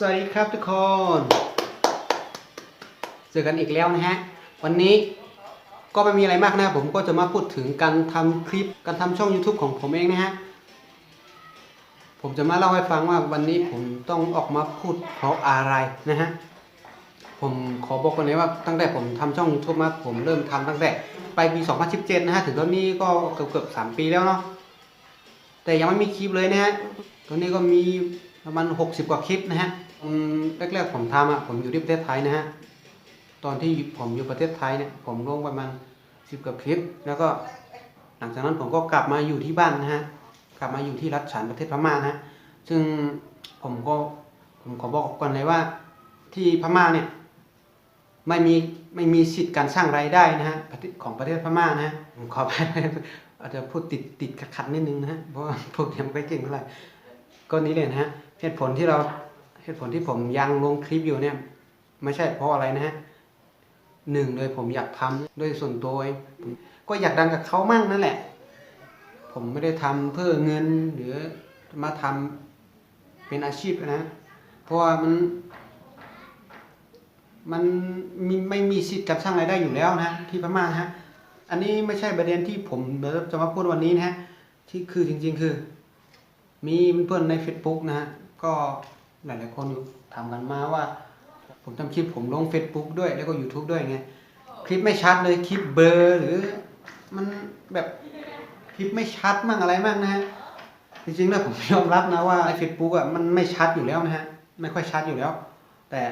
สวัสดีครับทุกคน เจอกันอีกแล้วนะฮะ วันนี้ก็ไม่มีอะไรมากนะ ผมก็จะมาพูดถึงการทำคลิป การทำช่อง YouTube ของผมเองนะฮะ ผมจะมาเล่าให้ฟังว่าวันนี้ผมต้องออกมาพูดเพราะอะไรนะฮะ ผมขอบอกก่อนเลยว่าตั้งแต่ผมทำช่อง YouTube มาผมเริ่มทำตั้งแต่ปลายปี 2017 นะฮะ ถึงตอนนี้ก็เกือบเกือบๆ3ปีแล้วเนาะ แต่ยังไม่มีคลิปเลยนะฮะ ตอนนี้ก็มีประมาณ 60 กว่าคลิปนะฮะ อืมแรกๆผมทำอะผมอยู่ที่ประเทศไทยนะฮะตอนที่ผมอยู่ประเทศไทยเนี่ยผมลงประมาณ10กว่าคลิป แล้วก็หลังจากนั้นผมก็กลับมาอยู่ที่บ้านนะฮะกลับมาอยู่ที่รัฐฉานประเทศพม่านะซึ่งผมก็ผมขอบอกก่อนเลยว่าที่พม่าเนี่ยไม่มีไม่มีสิทธิ์การสร้างรายได้นะฮะของประเทศพม่านะฮะผมขอไปอาจจะพูดติดติดขัดนิดนึงนะฮะเพราะว่าพวกยังไม่เก่งเท่าไหร่ก็นี้เลยนะฮะเหตุผลที่เรา ตุผลที่ผมยังลงคลิปอยู่เนี่ย ไม่ใช่เพราะอะไรนะฮะหนึ่งเลยผมอยากทำด้วยส่วนตัวเองก็อยากดังกับเขามั่งนั่นแหละ ผมไม่ได้ทำเพื่อเงินหรือมาทำเป็นอาชีพนะ เพราะว่ามัน มันมีไม่มีสิทธิ์การสร้างรายได้อยู่แล้วนะที่พม่าฮะอันนี้ไม่ใช่ประเด็นที่ผมจะมาพูดวันนี้นะฮะที่คือจริง ๆ คือ มีเพื่อนใน Facebook นะฮะก็ หลายๆคนถามกันมาว่า ผมทำคลิปผมลง Facebook ด้วยแล้วก็ YouTube ด้วยไงคลิปไม่ชัดเลยคลิปเบอร์หรือ มันแบบคลิปไม่ชัดมั่งอะไรมั่งนะฮะจริงๆแล้วผมยอมรับนะว่าไอ้ Facebook อะมันไม่ชัดอยู่แล้วนะฮะไม่ค่อยชัดอยู่แล้ว แต่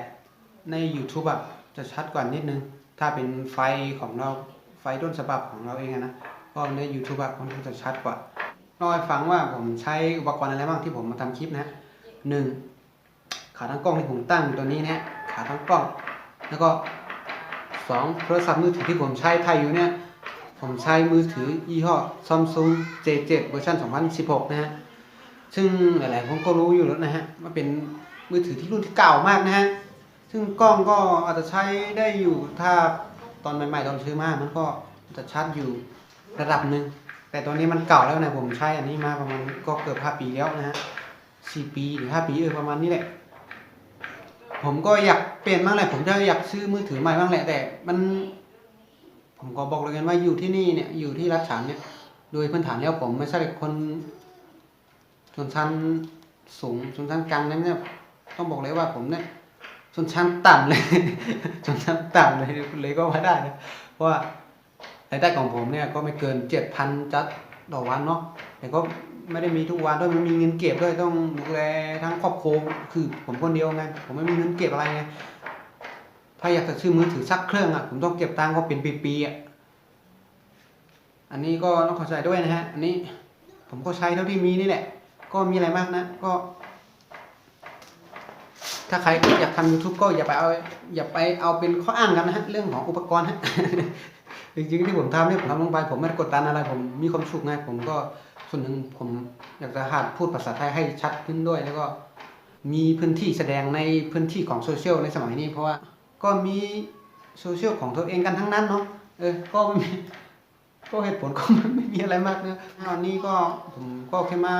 ใน YouTube อะจะชัดกว่านิดนึง ถ้าเป็นไฟของเราไฟต้นฉบับของเราเองอะนะก็ใน YouTube อะมันจะชัดกว่าเล่าให้ฟังว่าผมใช้อุปกรณ์อะไรบ้างที่ผมมาทำคลิปนะหนึ่ง ขาตั้งกล้องที่ผมตั้งอยู่ตัวนี้นะฮะขาตั้งกล้อง แล้วก็สองโทรศัพท์มือถือที่ผมใช้ถ่ายอยู่เนี่ยผมใช้มือถือยี่ห้อ Samsung J7 เวอร์ชัน2016 นะฮะ ซึ่งหลายๆคนก็รู้อยู่แล้วนะฮะว่าเป็นมือถือที่รุ่นที่เก่ามากนะฮะ ซึ่งกล้องก็อาจจะใช้ได้อยู่ถ้าตอนใหม่ๆตอนซื้อมา มันก็จะชัดอยู่ระดับหนึ่ง แต่ตอนนี้มันเก่าแล้วนะผมใช้อันนี้มาประมาณก็เกือบห้าปีแล้วนะฮะสปีหรือห้าปีเออประมาณนี้แหละ ผมก็อยากเปลี่ยนบ้างแหละผมจะอยากซื้อมือถือใหม่บ้างแหละแต่มัน ผมก็บอกเลยกันว่าอยู่ที่นี่เนี่ยอยู่ที่รัชฉานเนี่ย โดยพื้นฐานแล้วผมไม่ใช่คนชนชั้นสูงชนชั้นกลางนะเนี่ยต้องบอกเลยว่าผมเนี่ยชนชั้นต่ำเลย ชนชั้นต่ำเลยเลยก็ว่าได้นะเพราะว่ารายได้ของผมเนี่ยก็ไม่เกินเจ็ดพันจัดต่อวันเนาะแต่ก็ ไม่ได้มีทุกวันด้วยมันมีเงินเก็บด้วยต้องดูแลทั้งครอบครัวคือผมคนเดียวไงผมไม่มีเงินเก็บอะไรไงถ้าอยากจะซื้อมือถือสักเครื่องอะผมต้องเก็บตังค์ก็เป็นปีๆอะอันนี้ก็ต้องเข้าใจด้วยนะฮะอันนี้ผมก็ใช้เท่าที่มีนี่แหละ ก็มีอะไรมากนะ ก็ ถ้าใครอยากทำ YouTube ก็อย่าไปเอาอย่าไปเอาเป็นข้ออ้างกันนะฮะเรื่องของอุปกรณ์ฮะจริงๆที่ผมทำเนี่ยผมทำลงไปผมไม่ได้กดดันอะไร ผมมีความสุขไงผมก็ ส่วนหนึ่งผมอยากจะหัดพูดภาษาไทยให้ชัดขึ้นด้วย แล้วก็มีพื้นที่แสดงในพื้นที่ของโซเชียลในสมัยนี้เพราะว่าก็มีโซเชียลของตัวเองกันทั้งนั้นเนาะเออก็ไม่มีก็เหตุผลก็ไม่มีอะไรมากนะวันนี้ก็ผมก็แค่มา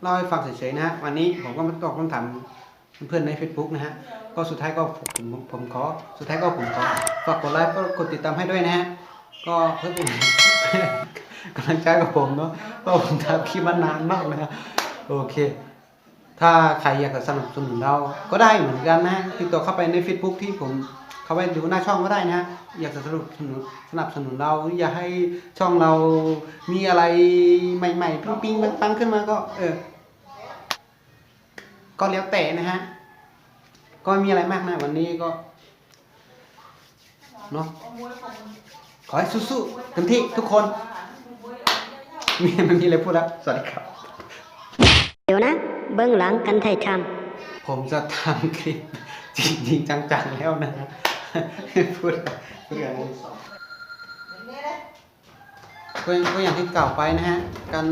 เล่าให้ฟังเฉยๆนะฮะวันนี้ผมก็มาตอบคำถามเพื่อนใน Facebook นะฮะก็สุดท้ายก็ผมผมขอสุดท้ายก็ผมขอฝากกดไลค์ก็กดติดตามให้ด้วยนะฮะก็เพื่อเป็น กำลังใจกับผมเนาะเพราะผมทำคลิปมานานมากนะฮะโอเค ถ้าใครอยากจะสนับสนุนเราก็ได้เหมือนกันนะติดต่อเข้าไปใน Facebook ที่ผมเข้าไปดูหน้าช่องก็ได้นะฮะอยากจะสนับสนุนสนับสนุนเราอยากให้ช่องเรามีอะไรใหม่ๆปิ๊งปิ๊งปังๆขึ้นมาก็ เออ ก็แล้วแต่นะฮะก็ม่มีอะไรมากนะวันนี้ก็เนาะขอให้สู้ๆเต็มที่ทุกคน มีไม่มีอะไรพูดแล้วสวัสดีครับ เดี๋ยวนะ เบื้องหลังกันไทยทผมจะทำคลิปจริงๆจังๆแล้วนะพูดพูดอย่างนี้ก็ก็อย่างที่กล่าวไปนะฮะ การ